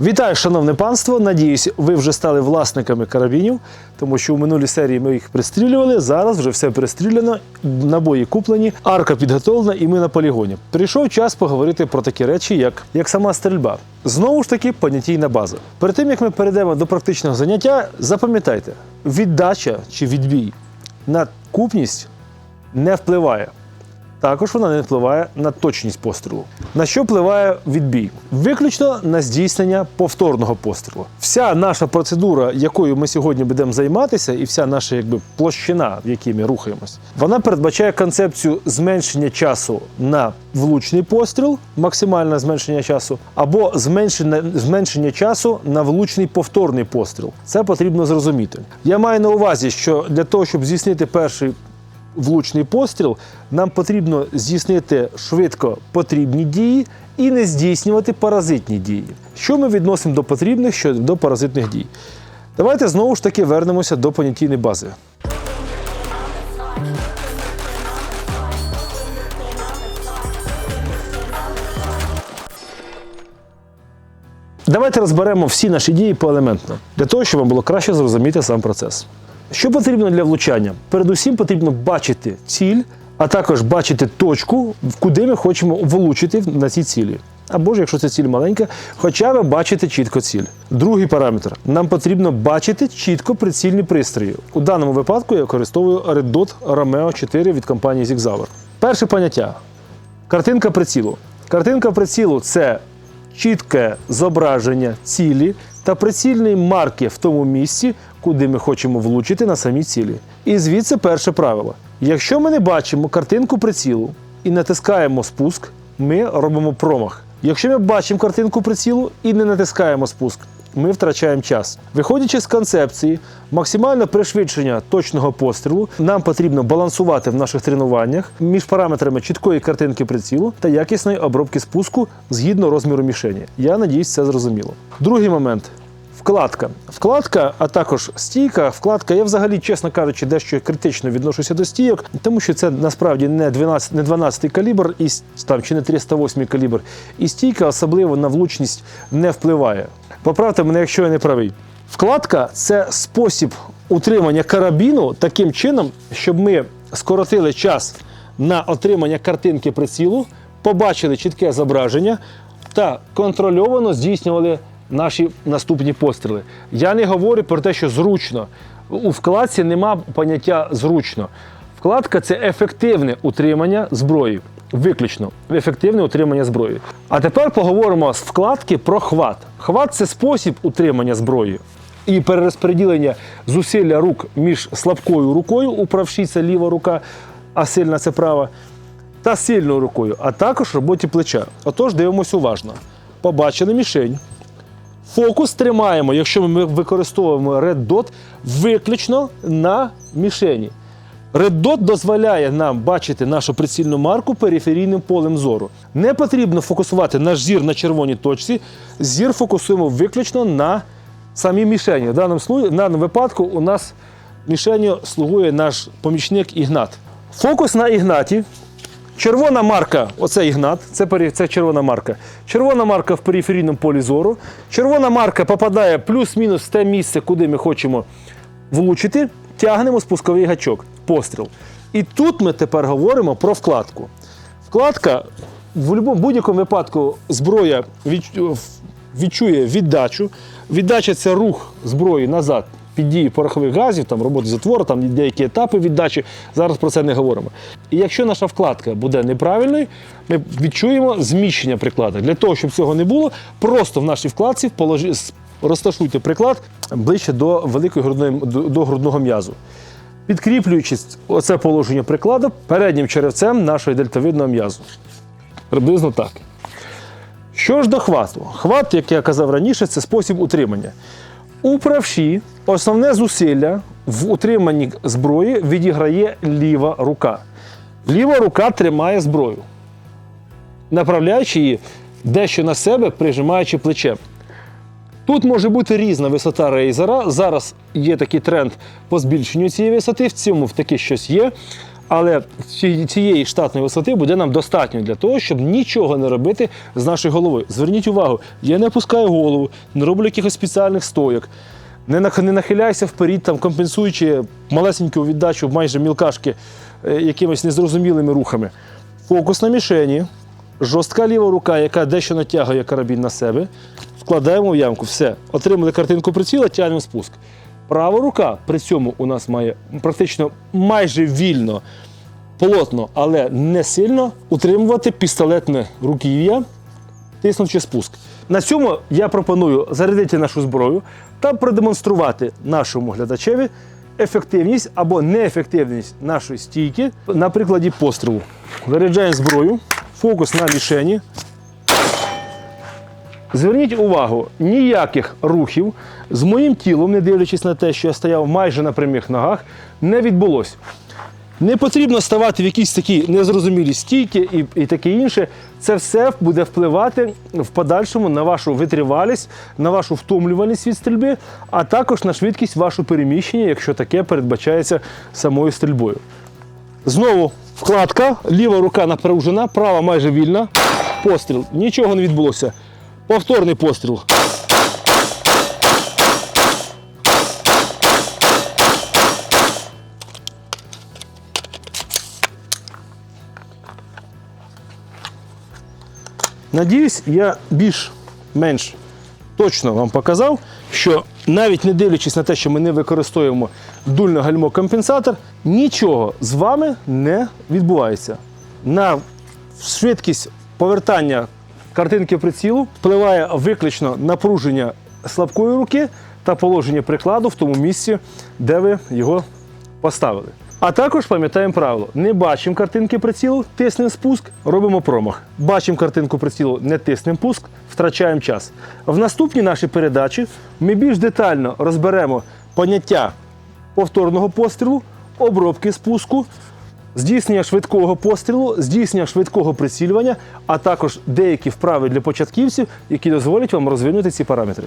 Вітаю, шановне панство. Надіюсь, ви вже стали власниками карабінів, тому що у минулій серії ми їх пристрілювали. Зараз вже все пристріляно, набої куплені, арка підготовлена, і ми на полігоні. Прийшов час поговорити про такі речі, як, як сама стрільба. Знову ж таки, понятійна база. Перед тим як ми перейдемо до практичного заняття, запам'ятайте, віддача чи відбій на купність не впливає. Також вона не впливає на точність пострілу. На що впливає відбій? Виключно на здійснення повторного пострілу. Вся наша процедура, якою ми сьогодні будемо займатися, і вся наша якби площина, в якій ми рухаємось, вона передбачає концепцію зменшення часу на влучний постріл, максимальне зменшення часу, або зменшення, зменшення часу на влучний повторний постріл. Це потрібно зрозуміти. Я маю на увазі, що для того, щоб здійснити перший влучний постріл, нам потрібно здійснити швидко потрібні дії і не здійснювати паразитні дії. Що ми відносимо до потрібних, що до паразитних дій? Давайте знову ж таки вернемося до понятійної бази. Давайте розберемо всі наші дії поелементно, для того, щоб вам було краще зрозуміти сам процес. Що потрібно для влучання? Передусім потрібно бачити ціль, а також бачити точку, куди ми хочемо влучити на цій цілі. Або ж, якщо це ціль маленька, хоча б бачити чітко ціль. Другий параметр. Нам потрібно бачити чітко прицільні пристрої. У даному випадку я використовую Red Dot Romeo 4 від компанії Zigzauer. Перше поняття. Картинка прицілу. Картинка прицілу це чітке зображення цілі та прицільної марки в тому місці, куди ми хочемо влучити на самі цілі. І звідси перше правило. Якщо ми не бачимо картинку прицілу і натискаємо спуск, ми робимо промах. Якщо ми бачимо картинку прицілу і не натискаємо спуск, ми втрачаємо час. Виходячи з концепції максимальне пришвидшення точного пострілу, нам потрібно балансувати в наших тренуваннях між параметрами чіткої картинки прицілу та якісної обробки спуску згідно розміру мішені. Я надіюсь, це зрозуміло. Другий момент. Вкладка. Вкладка, а також стійка. Вкладка, я взагалі, чесно кажучи, дещо критично відношуся до стійок, тому що це насправді не 12, не 12 калібр і там, чи не 308 калібр. І стійка особливо на влучність не впливає. Поправте мене, якщо я не правий. Вкладка це спосіб утримання карабіну таким чином, щоб ми скоротили час на отримання картинки прицілу, побачили чітке зображення та контрольовано здійснювали наші наступні постріли. Я не говорю про те, що зручно. У вкладці нема поняття зручно. Вкладка це ефективне утримання зброї. Виключно ефективне утримання зброї. А тепер поговоримо з вкладки про хват. Хват це спосіб утримання зброї і перерозподілення зусилля рук між слабкою рукою, у правші це ліва рука, а сильна це права, та сильною рукою, а також роботі плеча. Отож, дивимося уважно. Побачили мішень. Фокус тримаємо, якщо ми використовуємо Red Dot, виключно на мішені. Dot дозволяє нам бачити нашу прицільну марку периферійним полем зору. Не потрібно фокусувати наш зір на червоній точці. Зір фокусуємо виключно на самій мішені. В даному, в даному випадку у нас мішенью слугує наш помічник Ігнат. Фокус на Ігнаті. Червона марка, оце Ігнат, це, це червона марка. Червона марка в периферійному полі зору. Червона марка попадає плюс-мінус в те місце, куди ми хочемо влучити. Тягнемо спусковий гачок, постріл. І тут ми тепер говоримо про вкладку. Вкладка в будь-якому випадку зброя відчує віддачу. Віддача це рух зброї назад під дією порохових газів, там роботи затвору, там деякі етапи віддачі. Зараз про це не говоримо. І якщо наша вкладка буде неправильною, ми відчуємо зміщення приклада. Для того, щоб цього не було, просто в нашій вкладці розташуйте приклад ближче до великої грудної, до грудного м'язу. Підкріплюючи оце положення прикладу переднім черевцем нашого дельтовидного м'язу. Приблизно так. Що ж до хвату? Хват, як я казав раніше, це спосіб утримання. У правші основне зусилля в утриманні зброї відіграє ліва рука. Ліва рука тримає зброю, направляючи її дещо на себе, прижимаючи плечем. Тут може бути різна висота рейзера. Зараз є такий тренд по збільшенню цієї висоти, в цьому таки щось є. Але цієї штатної висоти буде нам достатньо для того, щоб нічого не робити з нашою головою. Зверніть увагу, я не опускаю голову, не роблю якихось спеціальних стояк. Не, нах- не нахиляйся вперед, там, компенсуючи малесеньку віддачу майже мілкашки е, якимись незрозумілими рухами. Фокус на мішені, жорстка ліва рука, яка дещо натягує карабін на себе. Вкладаємо в ямку. Все. Отримали картинку приціла, тягнемо спуск. Права рука при цьому у нас має практично майже вільно, плотно, але не сильно утримувати пістолетне руків'я, тиснучи спуск. На цьому я пропоную зарядити нашу зброю та продемонструвати нашому глядачеві ефективність або неефективність нашої стійки на прикладі пострілу. Заряджаємо зброю, фокус на мішені. Зверніть увагу, ніяких рухів з моїм тілом, не дивлячись на те, що я стояв майже на прямих ногах, не відбулось. Не потрібно ставати в якісь такі незрозумілі стійки і, і таке інше. Це все буде впливати в подальшому на вашу витривалість, на вашу втомлюваність від стрільби, а також на швидкість вашого переміщення, якщо таке передбачається самою стрільбою. Знову вкладка, ліва рука напружена, права майже вільна. Постріл. Нічого не відбулося. Повторний постріл. Надіюсь, я більш-менш точно вам показав, що навіть не дивлячись на те, що ми не використовуємо дульно гальмо компенсатор, нічого з вами не відбувається. На швидкість повертання картинки прицілу впливає виключно напруження слабкої руки та положення прикладу в тому місці, де ви його поставили. А також пам'ятаємо правило: не бачимо картинки прицілу, тиснемо спуск, робимо промах. Бачимо картинку прицілу, не тиснемо пуск, втрачаємо час. В наступній нашій передачі ми більш детально розберемо поняття повторного пострілу, обробки спуску, здійснення швидкого пострілу, здійснення швидкого прицілювання, а також деякі вправи для початківців, які дозволять вам розвинути ці параметри.